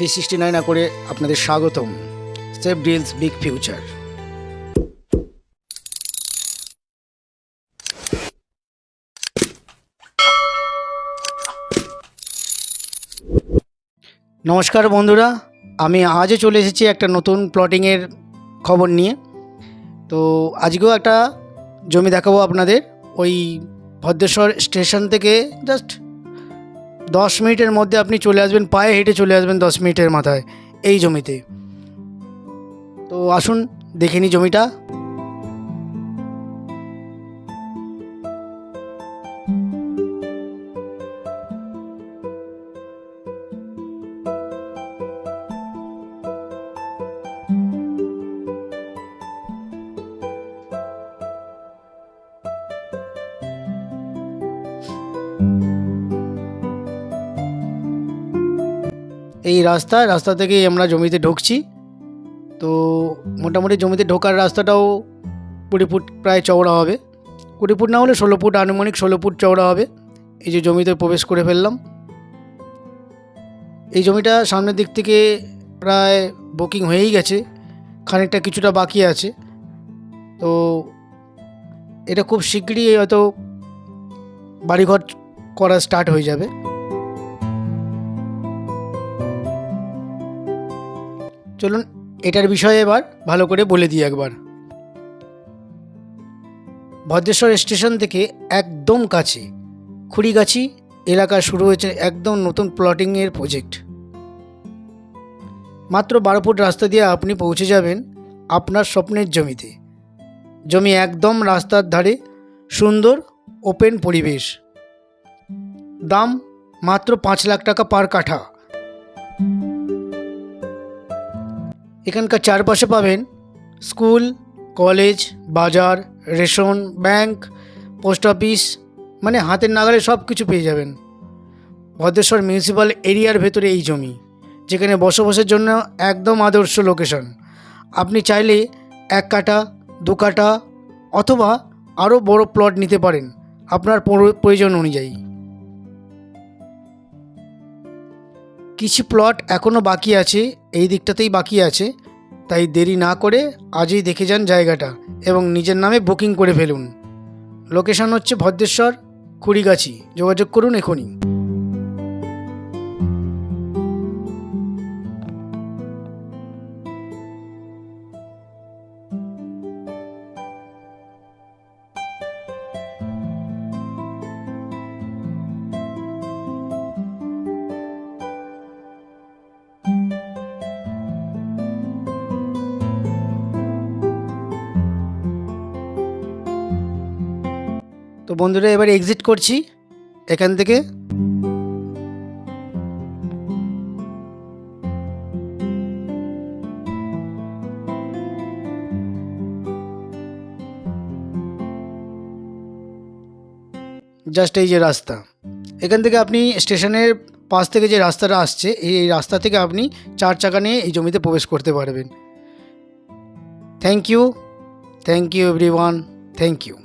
Three sixty nine করে আপনাদের স্বাগতম। Safe deals big future. নমস্কার বন্ধুরা, আমি আজও চলে এসেছি একটা নতুন প্লটিংয়ের খবর নিয়ে। তো আজকেও একটা জমি দেখাবো আপনাদের, ওই ভদ্রেশ্বর স্টেশন থেকে জাস্ট দশ মিনিটের মধ্যে আপনি চলে আসবেন, পায়ে হেঁটে চলে আসবেন দশ মিনিটের মাথায়, এই জমিতে। তো আসুন, দেখে নিই জমিটা। এই রাস্তা রাস্তা থেকেই আমরা জমিতে ঢুকছি। তো মোটামুটি জমিতে ঢোকার রাস্তাটাও কুড়ি ফুট প্রায় চওড়া হবে। কুড়ি ফুট না হলে ষোলো ফুট, আনুমানিক ষোলো ফুট চওড়া হবে। এই যে জমিতে প্রবেশ করে ফেললাম। এই জমিটা সামনের দিক থেকে প্রায় বুকিং হয়েই গেছে। খানিকটা কিছুটা বাকি আছে। তো এটা খুব শীঘ্রই হয়তো বাড়িঘর করা স্টার্ট হয়ে যাবে। চলুন এটার বিষয়ে এবার ভালো করে বলে দিই একবার। ভদ্রেশ্বর স্টেশন থেকে একদম কাছে খুড়িগাছি এলাকা শুরু হয়েছে একদম নতুন প্লটিংয়ের প্রজেক্ট। মাত্র বারো ফুট রাস্তা দিয়ে আপনি পৌঁছে যাবেন আপনার স্বপ্নের জমিতে। জমি একদম রাস্তার ধারে, সুন্দর, ওপেন পরিবেশ। দাম মাত্র পাঁচ লাখ টাকা পার কাঠা। এখানকার চারপাশে পাবেন স্কুল, কলেজ, বাজার, রেশন, ব্যাংক, পোস্ট অফিস মানে হাতের নাগালে সব কিছু পেয়ে যাবেন। ভদ্রেশ্বর মিউনিসিপ্যাল এরিয়ার ভেতরে এই জমি, যেখানে বসবাসের জন্য একদম আদর্শ লোকেশন। আপনি চাইলে এক কাটা দু কাটা অথবা আরও বড় প্লট নিতে পারেন, আপনার প্রয়োজন অনুযায়ী। কিছু প্লট এখনও বাকি আছে, এই দিকটাতেই বাকি আছে। তাই দেরি না করে আজই দেখে যান জায়গাটা এবং নিজের নামে বুকিং করে ফেলুন। লোকেশন হচ্ছে ভদ্রেশ্বর কুড়িগাছি যোগাযোগ করুন এখনই। বন্ধুরা, এবার এক্সিট করছি। এখান থেকে। জাস্ট এই যে রাস্তা। এখান থেকে আপনি স্টেশনের পাশ থেকে যে রাস্তাটা আসছে, এই রাস্তা থেকে আপনি চার চাকা নিয়ে এই জমিতে প্রবেশ করতে পারবেন। Thank you thank you everyone thank you